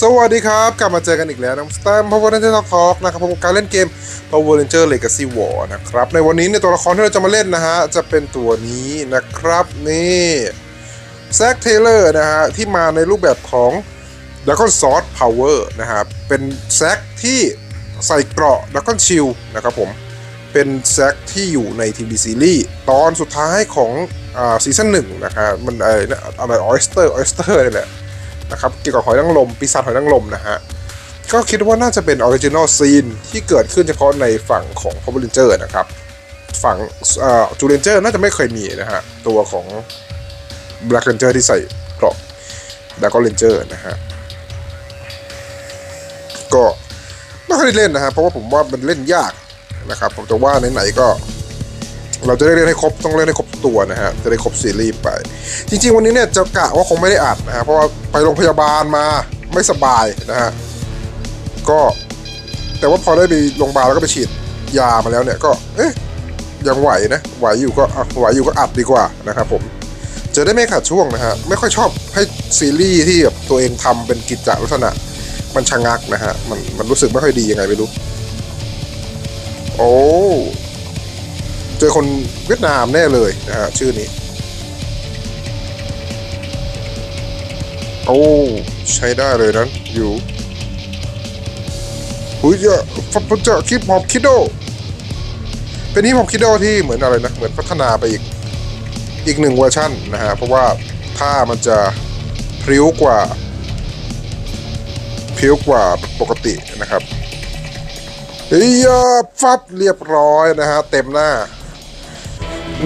สวัสดีครับ กลับมาเจอกันอีกแล้วนะสแตมพาวเวอร์เรนเจอร์ทอล์กนะครับผมการเล่นเกม Power Ranger Legacy War นะครับ ในวันนี้ในตัวละครที่เราจะมาเล่นนะฮะ จะเป็นตัวนี้นะครับนี่แซคเทเลอร์นะฮะ ที่มาในรูปแบบของ Dragon Sword Power นะครับเป็นแซคที่ใส่เกราะ Dragon Shield นะครับผม เป็นแซคที่อยู่ในทีวีซีรีส์ตอนสุดท้ายของอ่าซีซั่นหนึ่งนะครับมันอะไรนะอะไรออสเตอร์ออสเตอร์นี่แหละ นะครับเกี่ยวกับหอยนางรมปีศาจหอยนางรมนะฮะก็คิดว่าน่าจะเป็นออริจินอลซีนที่เกิดขึ้นเฉพาะในฝั่งของพาวเวอร์เรนเจอร์นะครับ ฝั่งจูเรนเจอร์น่าจะไม่เคยมีนะฮะ ตัวของแบล็กเรนเจอร์ที่ใส่เกราะแล้วก็เรนเจอร์นะฮะ ก็ไม่ค่อยได้เล่นนะฮะ เพราะว่าผมว่ามันเล่นยากนะครับ ผมจะว่าไหนๆก็ เราจะได้เล่นให้ครบต้องเล่นให้ครบ ตัวนะฮะจะได้ครบซีรีส์ไป จริง ๆ วันนี้เนี่ยจะกะว่าคงไม่ได้อัดนะฮะเพราะว่าไปโรงพยาบาลมาไม่สบายนะฮะก็แต่ว่าพอได้ไปโรงพยาบาลแล้วก็ไปฉีดยามาแล้วเนี่ยก็เอ๊ะยังไหวนะไหวอยู่ก็ไหวอยู่ก็อัดดีกว่านะครับผมจะได้ไม่ขาดช่วงนะฮะไม่ค่อยชอบให้ซีรีส์ที่แบบตัวเองทำเป็นกิจจลักษณะมันชะงักนะฮะมันมันรู้สึกไม่ค่อยดียังไงไม่รู้โอ้ เจอคนเวียดนามแน่เลยนะฮะชื่อนี้ โอ้ ใช้ได้เลยนั้น อยู่หุยจะฟับจะคิดฮอปคิดโด เป็นฮิปฮอปคิดโดที่เหมือนอะไรนะ เหมือนพัฒนาไปอีก อีกหนึ่งเวอร์ชันนะฮะ เพราะว่าถ้ามันจะพริ้วกว่าพริ้วกว่าปกตินะครับเฮ้ยฟับเรียบร้อยนะฮะ เต็มหน้า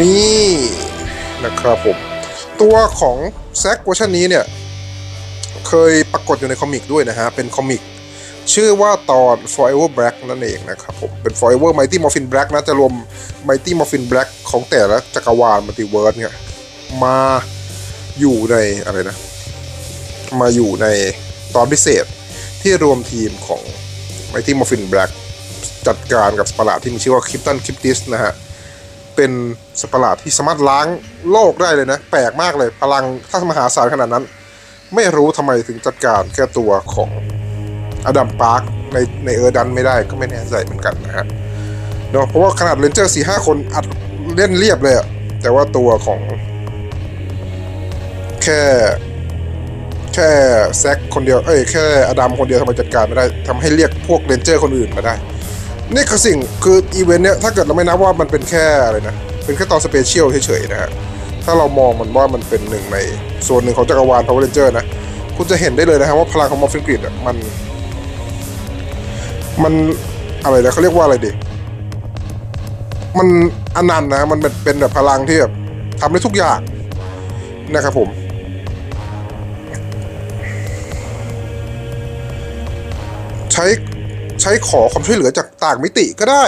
นี่นะครับผม ตัวของแซกเวอร์ชันนี้เนี่ย เคยปรากฏอยู่ในคอมิกด้วยนะฮะ เป็นคอมิกชื่อว่าตอน Forever Black นั่นเองนะครับผม เป็น Forever Mighty Morphin Black นะ จะรวม Mighty Morphin Black ของแต่ละจักรวาลมัลติเวิร์สเนี่ย มาอยู่ในอะไรนะ มาอยู่ในตอนพิเศษที่รวมทีมของ Mighty Morphin Black จัดการกับสตว์ประที่มีชื่อว่า Krypton Cryptis นะฮะ เป็นสตว์ประหลาดที่สามารถล้างโลกได้เลยนะ แปลกมากเลยพลังถ้ามหาศาลขนาดนั้น ไม่รู้ทำไมถึงจัดการแค่ตัวของอดัมปาร์คในในเออร์ดันไม่ได้ก็ไม่แน่ใจเหมือนกันนะฮะเนาะเพราะว่าขนาดเรนเจอร์สี่ห้าคนอัดเล่นเรียบเลยอะแต่ว่าตัวของ แค่แค่แซกคนเดียว เอ้ยแค่อดัมคนเดียวทำไมจัดการไม่ได้ทำให้เรียกพวกเรนเจอร์คนอื่นมาได้ นี่คือสิ่งคืออีเวนต์เนี้ยถ้าเกิดเราไม่นับว่ามันเป็นแค่อะไรนะ เป็นแค่ตอนสเปเชียลเฉยๆนะฮะถ้าเรามองมันว่ามันเป็นหนึ่งในส่วนหนึ่งของจักรวาล Power Ranger นะ คุณจะเห็นได้เลยนะฮะว่าพลังของมอร์ฟินกริดอะมัน มันอะไรนะเขาเรียกว่าอะไรดีมันอนันต์นะ มันเป็นเป็นแบบพลังที่แบบทำได้ทุกอย่างนะครับผม ช้ขอความช่วยเหลือจากต่างมิติก็ได้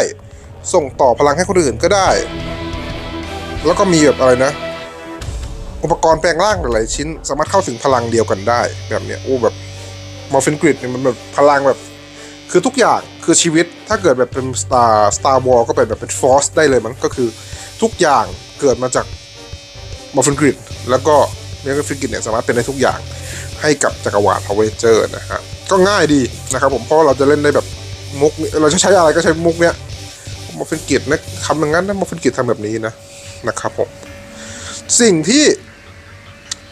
ส่งต่อพลังให้คนอื่นก็ได้ แล้วก็มีแบบอะไรนะ อุปกรณ์แปลงร่างหลายชิ้น สามารถเข้าถึงพลังเดียวกันได้ แบบเนี้ยโอ้แบบมอร์ฟินกริดเนี่ยมันแบบพลังแบบ คือทุกอย่างคือชีวิตถ้าเกิดแบบเป็น Star Star War ก็เป็นแบบเป็นฟอสได้เลยมันก็คือทุกอย่างเกิดมาจากมอร์ฟินกริดแล้วก็เมกาฟินกริดเนี่ยสามารถเป็นได้ทุกอย่างให้กับจักรวาล Power Ranger นะฮะก็ง่ายดีนะครับผมเพราะเราจะเล่นได้แบบ มุกนี้เราจะใช้อะไรก็ใช้มุกเนี้ยมอร์ฟินกิดนะคำอย่างนั้นนะมอร์ฟินกิดทำแบบนี้นะนะครับผมสิ่งที่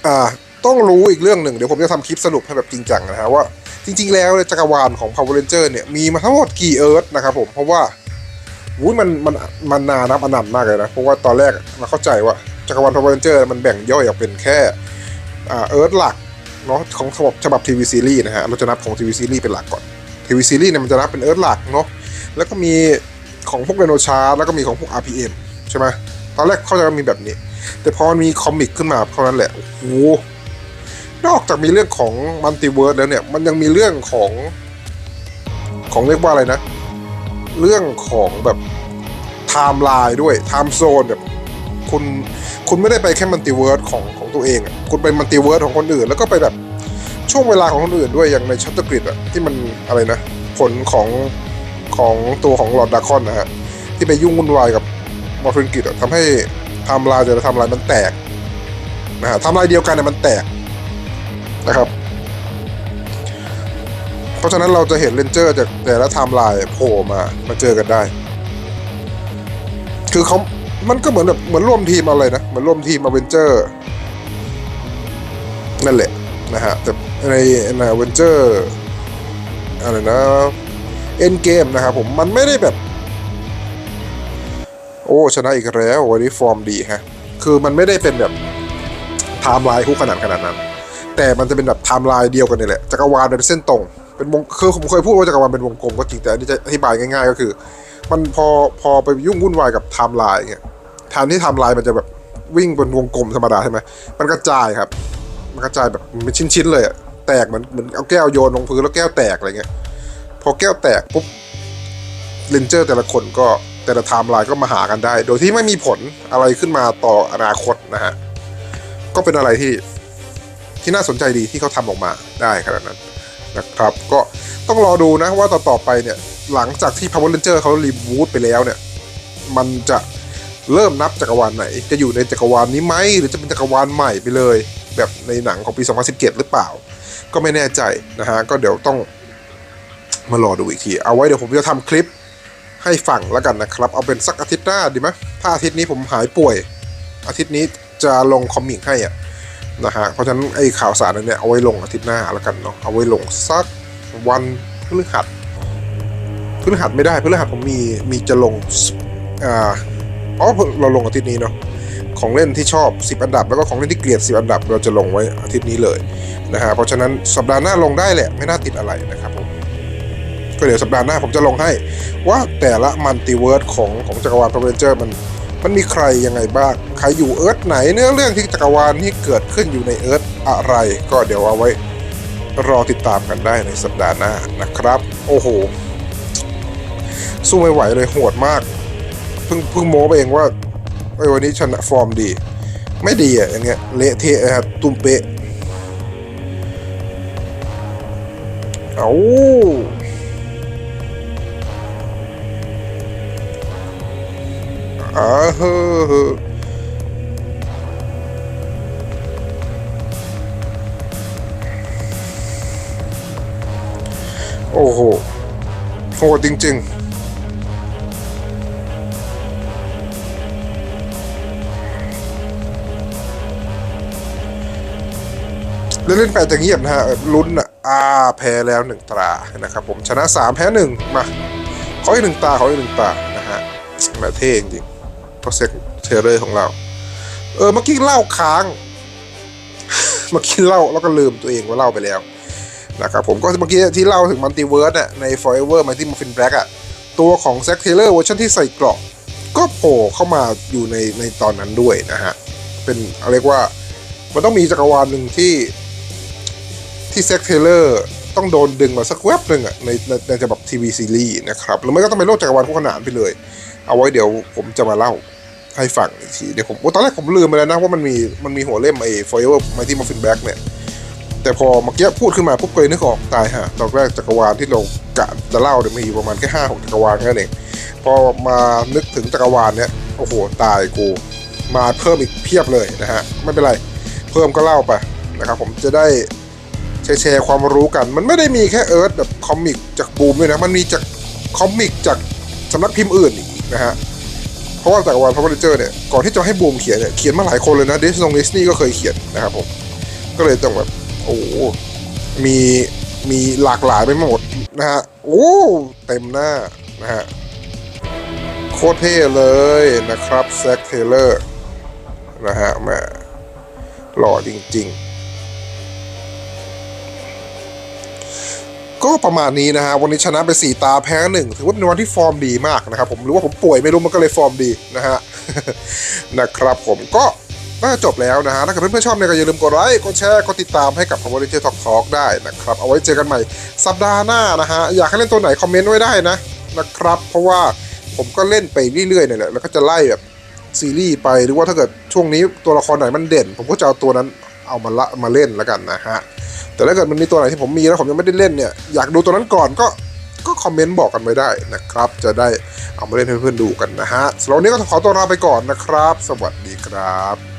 อ่าต้องรู้อีกเรื่องหนึ่งเดี๋ยวผมจะทำคลิปสรุปให้แบบจริงจังนะฮะว่าจริง ๆ แล้วจักรวาลของ Power Ranger เนี่ยมีมาทั้งหมดกี่เอิร์ธนะครับผมเพราะว่าวุ้ยมันมันมันนานับอนันต์มากเลยนะเพราะว่าตอนแรกเราเข้าใจว่าจักรวาล Power Ranger มันแบ่งย่อยออกเป็นแค่อ่าเอิร์ธหลักเนาะของฉบับฉบับทีวีซีรีส์นะฮะเราจะนับของทีวีซีรีส์เป็นหลักก่อน ทีวีซีรีส์เนี่ยมันจะนับเป็นเอิร์ธหลักเนาะแล้วก็มีของพวกเรโนชาร์แล้วก็มีของพวก RPM ใช่ไหมตอนแรกเข้าใจว่ามีแบบนี้ แต่พอมันมีคอมิกขึ้นมาเท่านั้นแหละโอ้โหนอกจากมีเรื่องของมัลติเวิร์สแล้วเนี่ย มันยังมีเรื่องของของเรียกว่าอะไรนะ เรื่องของแบบไทม์ไลน์ด้วยไทม์โซนแบบคุณคุณไม่ได้ไปแค่มัลติเวิร์สของของตัวเองอะคุณไปมัลติเวิร์สของคนอื่น แล้วก็ไปแบบ ช่วงเวลาของคนอื่นด้วยอย่างในชัตเตอร์กริดอะที่มันอะไรนะ ผลของของตัวของลอร์ดดาคอนนะฮะที่ไปยุ่งวุ่นวายกับมอร์ฟินกริดอะทำให้ไทม์ไลน์แต่ละไทม์ไลน์มันแตกนะฮะไทม์ไลน์เดียวกันเนี่ยมันแตกนะครับ เพราะฉะนั้นเราจะเห็นเลนเจอร์จากแต่ละไทม์ไลน์โผล่มามาเจอกันได้ คือเขามันก็เหมือนแบบเหมือนร่วมทีมอะไรนะ เหมือนร่วมทีมอเวนเจอร์นั่นแหละนะฮะแต่ ในในอเวนเจอร์อะไรนะเอ็นเกมนะครับผมมันไม่ได้แบบ โอ้ชนะอีกแล้ววันนี้ฟอร์มดีฮะคือมันไม่ได้เป็นแบบไทม์ไลน์คู่ขนาดขนาดนั้น แต่มันจะเป็นแบบไทม์ไลน์เดียวกันนี่แหละจักรวาลเป็นเส้นตรง เป็นวงคือผมเคยพูดว่าจักรวาลเป็นวงกลมก็จริงแต่อันนี้จะอธิบายง่าย ๆ ก็คือ มันพอพอไปยุ่งวุ่นวายกับไทม์ไลน์เงี้ยแทนที่ไทม์ไลน์มันจะแบบวิ่งบนวงกลมธรรมดาใช่ไหมมันกระจายครับ มันกระจายแบบเป็นชิ้นๆเลยอะ แตกเหมือนเหมือนเอาแก้วโยนลงพื้นแล้วแก้วแตกอะไรเงี้ยพอแก้วแตกปุ๊บเลนเจอร์แต่ละคนก็แต่ละไทม์ไลน์ก็มาหากันได้ โดยที่ไม่มีผลอะไรขึ้นมาต่ออนาคตนะฮะ ก็เป็นอะไรที่ที่น่าสนใจดีที่เขาทำออกมาได้ขนาดนั้นนะครับ ก็ต้องรอดูนะว่าต่อต่อไปเนี่ย หลังจากที่ Power Ranger เขารีบูตไปแล้วเนี่ย มันจะเริ่มนับจักรวาลไหน จะอยู่ในจักรวาลนี้ไหมหรือจะเป็นจักรวาลใหม่ไปเลย แบบในหนังของปี 2017 หรือเปล่า ก็ไม่แน่ใจนะฮะ ก็เดี๋ยวต้องมารอดูอีกที เอาไว้เดี๋ยวผมจะทำคลิปให้ฟังแล้วกันนะครับ เอาเป็นสักอาทิตย์หน้าดีไหมถ้าอาทิตย์นี้ผมหายป่วย อาทิตย์นี้จะลงคอมิกให้อะนะฮะ เพราะฉะนั้นไอ้ข่าวสารนั้นเนี่ยเอาไว้ลงอาทิตย์หน้าแล้วกันเนาะ เอาไว้ลงสักวันพฤหัสพฤหัสไม่ได้พฤหัสผมมีมีจะลงอ่าอ๋อเราลงอาทิตย์นี้เนาะ ของเล่นที่ชอบ 10 อันดับ แล้วก็ของเล่นที่เกลียด 10 อันดับ เราจะลงไว้อาทิตย์นี้เลยนะฮะเพราะฉะนั้นสัปดาห์หน้าลงได้แหละไม่น่าติดอะไรนะครับผมก็เดี๋ยวสัปดาห์หน้าผมจะลงให้ ว่าแต่ละมัลติเวิร์สของของจักรวาลพาวเวอร์เจอร์มันมันมีใครยังไงบ้าง ใครอยู่เอิร์ธไหนเนื้อเรื่องที่จักรวาลที่เกิดขึ้นอยู่ในเอิร์ธอะไร ก็เดี๋ยวเอาไว้รอติดตามกันได้ในสัปดาห์หน้านะครับ โอ้โห สู้ไม่ไหวเลยโหดมากเพิ่งเพิ่งโม้ไปเองว่า เอ้ยวันนี้ชนะฟอร์มดี ไม่ดีอะอย่างเงี้ยเละเทะนะครับตุ้มเป๊ะเอาอาเฮ้อโอ้โหโหดจริง ๆ เล่นเล่นไปจะเงียบนะฮะลุ้นอะอ่าแพ้แล้วหนึ่งตรานะครับผมชนะสามแพ้หนึ่งมาขออีกหนึ่งตาขออีกหนึ่งตานะฮะแหมเท่จริงๆเพราะเซ็กเทเลอร์ของเรา เออเมื่อกี้เล่าค้างเมื่อกี้เล่าแล้วก็ลืมตัวเองว่าเล่าไปแล้วนะครับผมก็เมื่อกี้ที่เล่าถึงมัลติเวิร์สอะใน Forever Mighty Muffin Black อะตัวของแซ็กเทเลอร์เวอร์ชันที่ใส่เกราะก็โผล่เข้ามาอยู่ในในตอนนั้นด้วยนะฮะ เป็นเรียกว่า มันต้องมีจักรวาลหนึ่งที่ ที่แซ็กเทเลอร์ต้องโดนดึงมาสักแวบหนึ่งอะในในในฉบับทีวีซีรีส์นะครับหรือไม่ก็ต้องเป็นโลกจักรวาลคู่ขนานไปเลย เอาไว้เดี๋ยวผมจะมาเล่าให้ฟังอีกทีเดี๋ยวผมโอ้ตอนแรกผมลืมไปแล้วนะว่ามันมีมันมีหัวเล่มไอ้ Forever Mighty Muffin Black เนี่ย แต่พอเมื่อกี้พูดขึ้นมาปุ๊บก็เลยนึกออกตายฮะตอนแรกจักรวาลที่เรากะจะเล่าเนี่ยมีอยู่ประมาณแค่ห้าหกจักรวาลแค่นั้นเองพอมานึกถึงจักรวาลเนี่ยโอ้โหตายกูมาเพิ่มอีกเพียบเลยนะฮะไม่เป็นไรเพิ่มก็เล่าไปนะครับผมจะได้ แชร์แชร์ความรู้กัน มันไม่ได้มีแค่เอิร์ธแบบคอมิกจากบูมด้วยนะ มันมีจากคอมิกจากสำนักพิมพ์อื่นอีกนะฮะ เพราะว่าจากวาลพาวเวอร์เจอร์เนี่ย ก่อนที่จะให้บูมเขียนเนี่ย เขียนมาหลายคนเลยนะเดสซงเดสนี่ก็เคยเขียนนะครับผม ก็เลยต้องแบบ โอ้มีมีหลากหลายไปหมดนะฮะ โอ้เต็มหน้านะฮะโคตรเท่เลยนะครับแซคเทเลอร์นะฮะแม่หล่อจริง ๆ ก็ประมาณนี้นะฮะวันนี้ชนะไป 4 ตาแพ้หนึ่งถือว่าเป็นวันที่ฟอร์มดีมากนะครับผมหรือว่าผมป่วยไม่รู้มันก็เลยฟอร์มดีนะฮะนะครับผมก็น่าจะจบแล้วนะฮะถ้าเกิดเพื่อนๆชอบเนี่ยก็อย่าลืมกดไลค์กดแชร์กดติดตามให้กับ Power Ranger Talk Talk ได้นะครับ เอาไว้เจอกันใหม่สัปดาห์หน้านะฮะอยากให้เล่นตัวไหนคอมเมนต์ไว้ได้นะนะครับ เพราะว่าผมก็เล่นไปเรื่อยๆเนี่ยแหละแล้วก็จะไล่แบบซีรีส์ไปหรือว่าถ้าเกิดช่วงนี้ตัวละครไหนมันเด่น ผมก็จะเอาตัวนั้นเอามาละมาเล่นแล้วกันนะฮะ แต่ถ้าเกิดมันมีตัวไหนที่ผมมีแล้วผมยังไม่ได้เล่นเนี่ยอยากดูตัวนั้นก่อนก็ก็คอมเมนต์บอกกันไว้ได้นะครับ จะได้เอามาเล่นให้เพื่อนๆดูกันนะฮะสำหรับวันนี้ก็ขอตัวลาไปก่อนนะครับ สวัสดีครับ